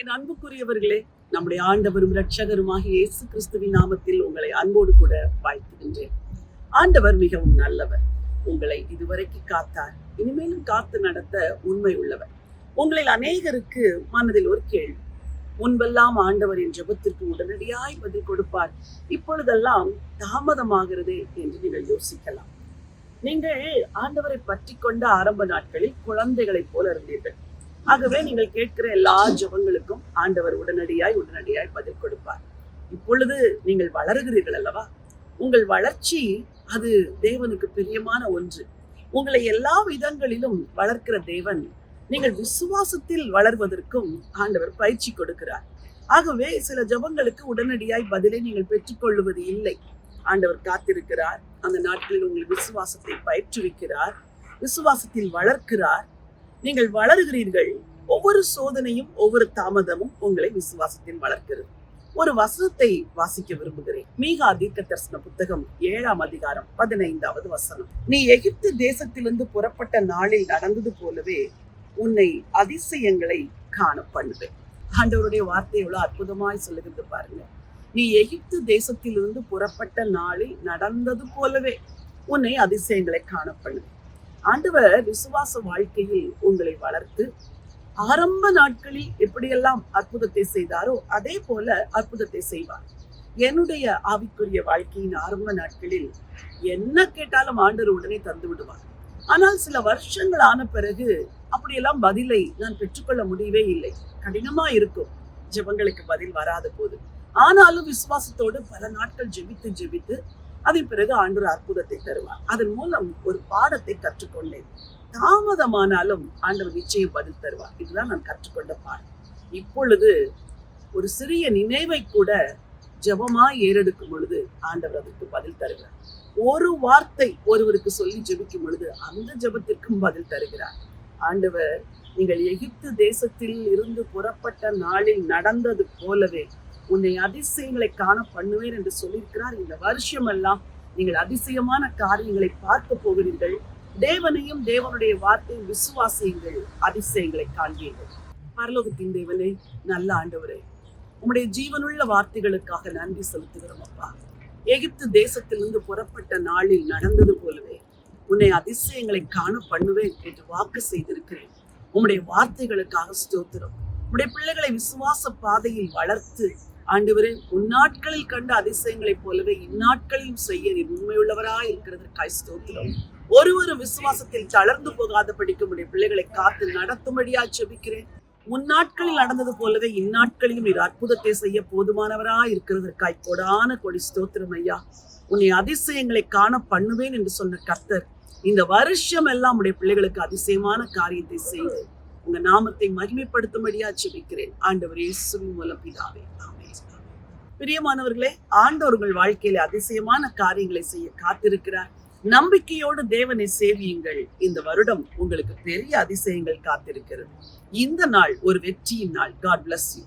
என் அன்புக்குரியவர்களே நம்முடைய ஆண்டவரும் இரட்சகருமாகிய இயேசு கிறிஸ்துவின் நாமத்தில் உங்களை அன்போடு கூட வாழ்த்துகின்றேன். ஆண்டவர் மிகவும் நல்லவர். உங்களை இதுவரைக்கு காத்தார். இனிமேலும் காத்து நடத்த உண்மை உள்ளவர். உங்களில் அநேகருக்கு மனதில் ஒரு கேள்வி. முன்பெல்லாம் ஆண்டவர் என் ஜபத்திற்கு உடனடியாய் பதில் கொடுப்பார். இப்பொழுதெல்லாம் தாமதமாகிறது என்று நீங்கள் யோசிக்கலாம். நீங்கள் ஆண்டவரை பற்றி கொண்ட ஆரம்ப நாட்களில் குழந்தைகளைப் போல இருந்தீர்கள். ஆகவே நீங்கள் கேட்கிற எல்லா ஜபங்களுக்கும் ஆண்டவர் உடனடியாய் உடனடியாய் பதில் கொடுப்பார். இப்பொழுது நீங்கள் வளருகிறீர்கள் அல்லவா? உங்கள் வளர்ச்சி அது தேவனுக்கு பிரியமான ஒன்று. உங்களை எல்லா விதங்களிலும் வளர்க்கிற தேவன் நீங்கள் விசுவாசத்தில் வளர்வதற்கும் ஆண்டவர் பயிற்சி கொடுக்கிறார். ஆகவே சில ஜெபங்களுக்கு உடனடியாய் பதிலை நீங்கள் பெற்றுக்கொள்வது இல்லை. ஆண்டவர் காத்திருக்கிறார். அந்த நாட்களில் உங்கள் விசுவாசத்தை பயிற்றுவிக்கிறார். விசுவாசத்தில் வளர்க்கிறார். நீங்கள் வளருகிறீர்கள். ஒவ்வொரு சோதனையும் ஒவ்வொரு தாமதமும் உங்களை விசுவாசத்தில் வளர்க்கிறது. ஒரு வசனத்தை வாசிக்க விரும்புகிறேன். மீகா தீர்க்க தரிசன புத்தகம் ஏழாம் அதிகாரம் பதினைந்தாவது வசனம். நீ எகிப்து தேசத்திலிருந்து புறப்பட்ட நாளில் நடந்தது போலவே உன்னை அதிசயங்களை காண பண்ணுவேன். ஆண்டவருடைய வார்த்தை எவ்வளவு அற்புதமாய் சொல்லுகிறது பாருங்க. நீ எகிப்து தேசத்திலிருந்து புறப்பட்ட நாளில் நடந்தது போலவே உன்னை அதிசயங்களை காண பண்ணுவேன். ஆண்டவர் விசுவாச வாழ்க்கையில் உங்களை வளர்த்து ஆரம்ப நாட்களில் எப்படியெல்லாம் அற்புதத்தை செய்தாரோ அதே போல அற்புதத்தை செய்வார். என்னுடைய ஆவிக்குரிய வாழ்க்கையின் ஆரம்ப நாட்களில் என்ன கேட்டாலும் ஆண்டவர் உடனே தந்து விடுவார். ஆனால் சில வருஷங்கள் ஆன பிறகு அப்படியெல்லாம் பதிலை நான் பெற்றுக்கொள்ள முடியவே இல்லை. கடினமா இருக்கும். ஜெபங்களுக்கு பதில் வராத போது. ஆனாலும் விசுவாசத்தோடு பல நாட்கள் ஜெபித்து ஜெபித்து அதன் பிறகு ஆண்டவர் அற்புதத்தை தருவார். அதன் மூலம் ஒரு பாடத்தை கற்றுக்கொண்டேன். தாமதமானாலும் ஆண்டவர் நிச்சயம் பதில் தருவார். இதுதான் நான் கற்றுக்கொண்ட பாடம். இப்பொழுது ஒரு சிறிய நினைவை கூட ஜெபமா ஏறெடுக்கும் பொழுது ஆண்டவர் அதற்கு பதில் தருகிறார். ஒரு வார்த்தை ஒருவருக்கு சொல்லி ஜெபிக்கும் பொழுது அந்த ஜெபத்திற்கும் பதில் தருகிறார். ஆண்டவர் நீங்கள் எகிப்து தேசத்தில் இருந்து புறப்பட்ட நாளில் நடந்தது போலவே உன்னை அதிசயங்களை காண பண்ணுவேன் என்று சொல்லியிருக்கிறார். இந்த வருஷம் எல்லாம் நீங்கள் அதிசயமான காரியங்களை பார்க்க போகிறீர்கள். தேவனையும் தேவனுடைய வார்த்தையும் விசுவாசியுங்கள். அதிசயங்களை காண்பீர்கள். பரலோகத்தின் தேவனே நல்ல ஆண்டவரே உம்முடைய ஜீவனுள்ள வார்த்தைகளுக்காக நன்றி செலுத்துகிறோம் அப்பா. எகிப்து தேசத்திலிருந்து புறப்பட்ட நாளில் நடந்தது போலவே உன்னை அதிசயங்களை காண பண்ணுவேன் என்று வாக்கு செய்திருக்கிறேன். உம்முடைய வார்த்தைகளுக்காக ஸ்தோத்திரம். உம்முடைய பிள்ளைகளை விசுவாச பாதையில் வளர்த்து ஆண்டவரே உன்னாட்களில் கண்ட அதிசயங்களைப் போலவே இந்நாட்களையும் செய்ய நீர் உண்மையுள்ளவராய் இருக்கிறதற்காய் ஸ்தோத்திரம். ஒருவரும் விசுவாசத்தில் தளர்ந்து போகாதபடிக்கு உடைய பிள்ளைகளை காத்து நடத்தும்படியா செபிக்கிறேன் முன்னாட்களில் நடந்தது போலவே இந்நாட்களிலும் நீர் அற்புதத்தை செய்ய போதுமானவராய் இருக்கிறதற்காய் கொடான கொடி ஸ்தோத்திரம் ஐயா. உன்னை அதிசயங்களை காண பண்ணுவேன் என்று சொன்ன கர்த்தர் இந்த வருஷம் எல்லாம் உடைய பிள்ளைகளுக்கு அதிசயமான காரியத்தை செய்து உங்க நாமத்தை மகிமைப்படுத்தும்படியா ஜெபிக்கிறேன் ஆண்டவர் இயேசுவின் மூலம் பிதாவே பிரியமானவர்களே ஆண்டவர்கள் வாழ்க்கையில அதிசயமான காரியங்களை செய்ய காத்திருக்கிறார். நம்பிக்கையோடு தேவனை சேவியுங்கள். இந்த வருடம் உங்களுக்கு பெரிய அதிசயங்கள் காத்திருக்கிறது. இந்த நாள் ஒரு வெற்றியின் நாள். God bless you